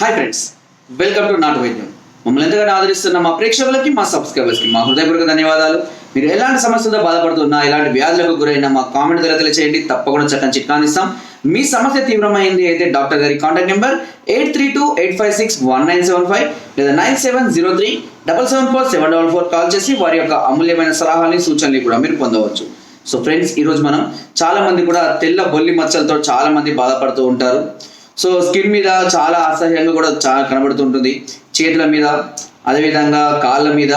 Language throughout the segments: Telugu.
హాయ్ ఫ్రెండ్స్ వెల్కమ్ టు నాటు వైద్యం మమ్మల్ని ఎంతగానో ఆదరిస్తున్న మా ప్రేక్షకులకి మా సబ్స్క్రైబర్స్కి మా హృదయపూర్వక ధన్యవాదాలు. మీరు ఎలాంటి సమస్యలతో బాధపడుతున్నా ఎలాంటి వ్యాధులకు గురైనా మా కామెంట్ ద్వారా తెలియచేయండి. తప్పకుండా చక్కని చిట్కాని ఇస్తాం. మీ సమస్య తీవ్రమైంది అయితే డాక్టర్ గారి contact number eight three two eight five six one nine seven five లేదా nine seven zero three double seven four seven double four call చేసి వారి యొక్క అమూల్యమైన సలహాలని సూచనలు కూడా మీరు పొందవచ్చు. సో ఫ్రెండ్స్ ఈరోజు మనం చాలా మంది కూడా తెల్ల బొల్లి మచ్చలతో చాలా మంది బాధపడుతూ ఉంటారు. సో స్కిన్ మీద చాలా అసహ్యంగా కూడా చాలా కనబడుతుంటుంది. చేతుల మీద అదేవిధంగా కాళ్ళ మీద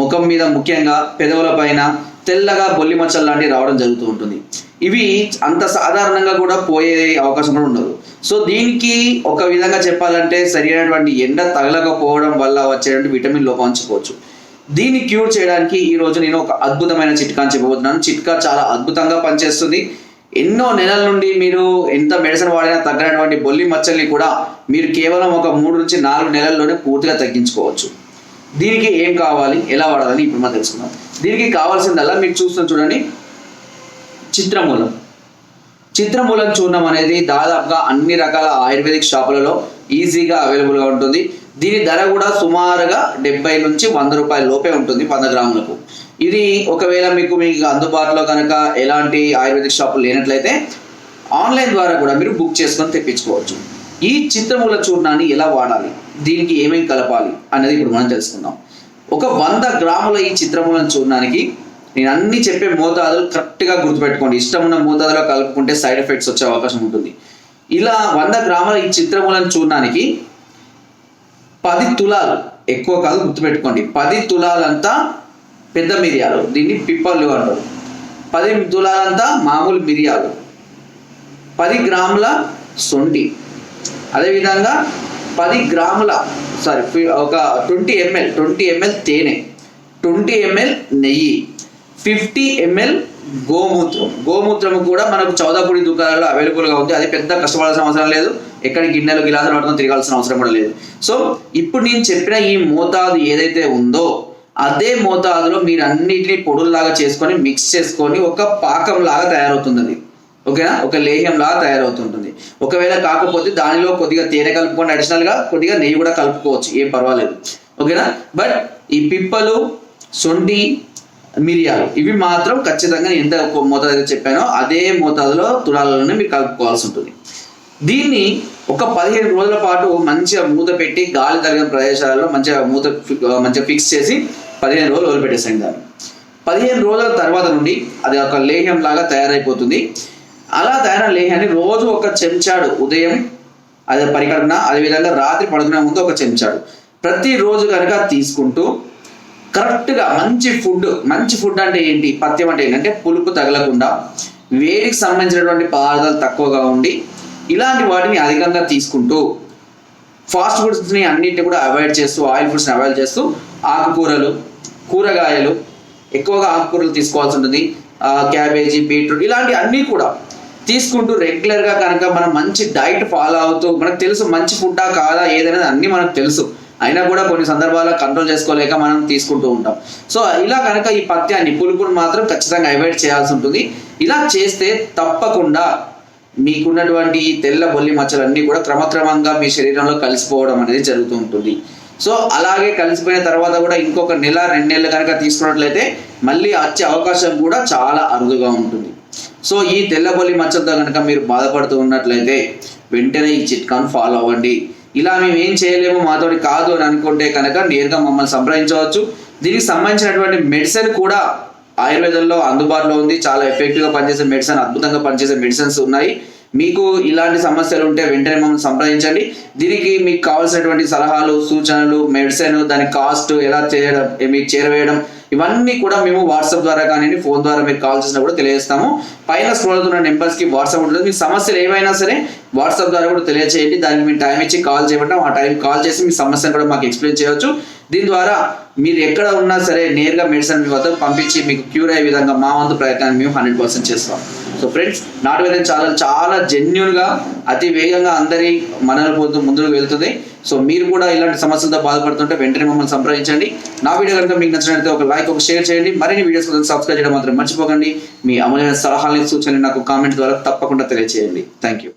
ముఖం మీద ముఖ్యంగా పెదవుల పైన తెల్లగా బొల్లి మచ్చలు లాంటివి రావడం జరుగుతూ ఉంటుంది. ఇవి అంత సాధారణంగా కూడా పోయే అవకాశం కూడా ఉండదు. సో దీనికి ఒక విధంగా చెప్పాలంటే సరైనటువంటి ఎండ తగలకపోవడం వల్ల వచ్చేటువంటి విటమిన్ లోపం చెప్పవచ్చు. దీన్ని క్యూర్ చేయడానికి ఈ రోజు నేను ఒక అద్భుతమైన చిట్కా అని చెప్పబోతున్నాను. చిట్కా చాలా అద్భుతంగా పనిచేస్తుంది. ఎన్నో నెలల నుండి మీరు ఎంత మెడిసిన్ వాడినా తగ్గనటువంటి బొల్లి మచ్చల్ని కూడా మీరు కేవలం ఒక మూడు నుంచి నాలుగు నెలల్లోనే పూర్తిగా తగ్గించుకోవచ్చు. దీనికి ఏం కావాలి? ఎలా వాడాలని ఇప్పుడు మనం తెలుసుకుందాం. దీనికి కావాల్సిందల్లా మీరు చూస్తున్న చూడండి. చిత్రమూలం. చిత్రమూలం చూర్ణం అనేది దాదాపుగా అన్ని రకాల ఆయుర్వేదిక్ షాపులలో ఈజీగా అవైలబుల్గా ఉంటుంది. దీని ధర కూడా సుమారుగా డెబ్బై నుంచి వంద రూపాయల లోపే ఉంటుంది వంద గ్రాములకు. ఇది ఒకవేళ మీకు మీకు అందుబాటులో కనుక ఎలాంటి ఆయుర్వేదిక్ షాపులు లేనట్లయితే ఆన్లైన్ ద్వారా కూడా మీరు బుక్ చేసుకొని తెప్పించుకోవచ్చు. ఈ చిత్రమూల చూర్ణాన్ని ఎలా వాడాలి? దీనికి ఏమేమి కలపాలి? అనేది ఇప్పుడు మనం తెలుసుకుందాం. ఒక వంద గ్రాముల ఈ చిత్రమూలం చూర్ణానికి నేను అన్ని చెప్పే మోతాదులు కరెక్ట్గా గుర్తుపెట్టుకోండి. ఇష్టం ఉన్న మోతాదులో కలుపుకుంటే సైడ్ ఎఫెక్ట్స్ వచ్చే అవకాశం ఉంటుంది. ఇలా వంద గ్రాముల ఈ చిత్రములను చూడడానికి పది తులాలు ఎక్కువ కాదు గుర్తుపెట్టుకోండి. పది తులాలంతా పెద్ద మిరియాలు. దీన్ని పిప్పళ్ళు అంటారు. పది తులాలంతా మామూలు మిరియాలు. పది గ్రాముల సొంటి. అదేవిధంగా పది గ్రాముల సారీ ఒక ట్వంటీ ఎంఎల్ ట్వంటీ ఎంఎల్ తేనె. ట్వంటీ ఎంఎల్ నెయ్యి. ఫిఫ్టీ ఎంఎల్ గోమూత్రం. గోమూత్రం కూడా మనకు చౌదాపూడి దుకాణాల్లో అవైలబుల్గా ఉంది. అది పెద్ద కష్టపడాల్సిన అవసరం లేదు. ఎక్కడ గిన్నెలు గిలాసులు పట్టుకొని తిరగాల్సిన అవసరం కూడా లేదు. సో ఇప్పుడు నేను చెప్పిన ఈ మోతాదు ఏదైతే ఉందో అదే మోతాదులో మీరు అన్నిటిని పొడుల్లాగా చేసుకొని మిక్స్ చేసుకొని ఒక పాకం లాగా తయారవుతుంది అది. ఓకేనా? ఒక లేహ్యం లాగా తయారవుతుంటుంది. ఒకవేళ కాకపోతే దానిలో కొద్దిగా తేనె కలుపుకొని అడిషనల్గా కొద్దిగా నెయ్యి కూడా కలుపుకోవచ్చు. ఏం పర్వాలేదు. ఓకేనా? బట్ ఈ పిప్పలు సొంటి మిరియాలు. ఇవి మాత్రం ఖచ్చితంగా ఎంత మోతాదు అయితే చెప్పానో అదే మోతాదులో తులాలలోనే మీరు కలుపుకోవాల్సి ఉంటుంది. దీన్ని ఒక పదిహేను రోజుల పాటు మంచిగా మూత పెట్టి గాలి తగిన ప్రదేశాలలో మంచిగా మూత మంచిగా ఫిక్స్ చేసి పదిహేను రోజులు వదిలిపెట్టేసేయండి దాన్ని. పదిహేను రోజుల తర్వాత నుండి అది ఒక లేహ్యం లాగా తయారైపోతుంది. అలా తయారైన లేహ్యాన్ని రోజు ఒక చెంచాడు ఉదయం అదే పరికల్పన అదేవిధంగా రాత్రి పడుకునే ముందు ఒక చెంచాడు. ప్రతిరోజు కనుక తీసుకుంటూ కరెక్ట్గా మంచి ఫుడ్ మంచి ఫుడ్ అంటే ఏంటి? పథ్యం అంటే ఏంటంటే పులుపు తగలకుండా వేడికి సంబంధించినటువంటి పదార్థాలు తక్కువగా ఉండి ఇలాంటి వాటిని అధికంగా తీసుకుంటూ ఫాస్ట్ ఫుడ్స్ని అన్నింటిని కూడా అవాయిడ్ చేస్తూ ఆయిల్ ఫుడ్స్ని అవాయిడ్ చేస్తూ ఆకుకూరలు కూరగాయలు ఎక్కువగా ఆకుకూరలు తీసుకోవాల్సి ఉంటుంది. క్యాబేజీ బీట్రూట్ ఇలాంటి అన్నీ కూడా తీసుకుంటూ రెగ్యులర్గా కనుక మనం మంచి డైట్ ఫాలో అవుతూ మనకు తెలుసు మంచి ఫుడ్డా కాదా ఏదైనా అన్నీ మనకు తెలుసు. అయినా కూడా కొన్ని సందర్భాల్లో కంట్రోల్ చేసుకోలేక మనం తీసుకుంటూ ఉంటాం. సో ఇలా కనుక ఈ పత్యాన్ని పులుపును మాత్రం ఖచ్చితంగా అవాయిడ్ చేయాల్సి ఉంటుంది. ఇలా చేస్తే తప్పకుండా మీకున్నటువంటి ఈ తెల్ల బొల్లి మచ్చలన్నీ కూడా క్రమక్రమంగా మీ శరీరంలో కలిసిపోవడం అనేది జరుగుతూ ఉంటుంది. సో అలాగే కలిసిపోయిన తర్వాత కూడా ఇంకొక నెల రెండు నెలలు కనుక తీసుకున్నట్లయితే మళ్ళీ వచ్చే అవకాశం కూడా చాలా అరుదుగా ఉంటుంది. సో ఈ తెల్లబొల్లి మచ్చలతో కనుక మీరు బాధపడుతూ ఉన్నట్లయితే వెంటనే ఈ చిట్కాను ఫాలో అవ్వండి. ఇలా మేము ఏం చేయలేము మాతోటి కాదు అని అనుకుంటే కనుక నేరుగా మమ్మల్ని సంప్రదించవచ్చు. దీనికి సంబంధించినటువంటి మెడిసిన్ కూడా ఆయుర్వేదంలో అందుబాటులో ఉంది. చాలా ఎఫెక్టివ్గా పనిచేసే మెడిసిన్ అద్భుతంగా పనిచేసే మెడిసిన్స్ ఉన్నాయి. మీకు ఇలాంటి సమస్యలు ఉంటే వెంటనే మమ్మల్ని సంప్రదించండి. దీనికి మీకు కావాల్సినటువంటి సలహాలు సూచనలు మెడిసిన్ దాని కాస్ట్ ఎలా చేయడం మీకు చేరవేయడం ఇవన్నీ కూడా మేము వాట్సాప్ ద్వారా కానీ ఫోన్ ద్వారా మీరు కాల్ చేసినా కూడా తెలియజేస్తాము. పైన స్క్రోల్ అవుతున్న నెంబర్స్కి వాట్సాప్ ఉంటుంది. మీ సమస్యలు ఏవైనా సరే వాట్సాప్ ద్వారా కూడా తెలియజేయండి దానికి మీరు టైం ఇచ్చి కాల్ చేయమంటాం. ఆ టైం కాల్ చేసి మీ సమస్యను కూడా మాకు ఎక్స్ప్లెయిన్ చేయవచ్చు. దీని ద్వారా మీరు ఎక్కడ ఉన్నా సరే నేరుగా మెడిసిన్ మీ వద్దకు పంపించి మీకు క్యూర్ అయ్యే విధంగా మా వంతు ప్రయత్నాన్ని మేము హండ్రెడ్ పర్సెంట్ చేస్తాం. సో ఫ్రెండ్స్ నాటు వేదం చాలా చాలా జెన్యున్గా అతి వేగంగా అందరి మనల పోతూ ముందుకు వెళ్తుంది. సో మీరు కూడా ఇలాంటి సమస్యలతో బాధపడుతుంటే వెంటనే మమ్మల్ని సంప్రదించండి. నా వీడియో కనుక మీకు నచ్చినట్లయితే ఒక లైక్ ఒక షేర్ చేయండి. మరిన్ని వీడియోస్ కోసం సబ్స్క్రైబ్ చేయడం మాత్రం మర్చిపోకండి. మీ అమలైన సలహాలని సూచనలు నాకు కామెంట్ ద్వారా తప్పకుండా తెలియజేయండి థ్యాంక్ యూ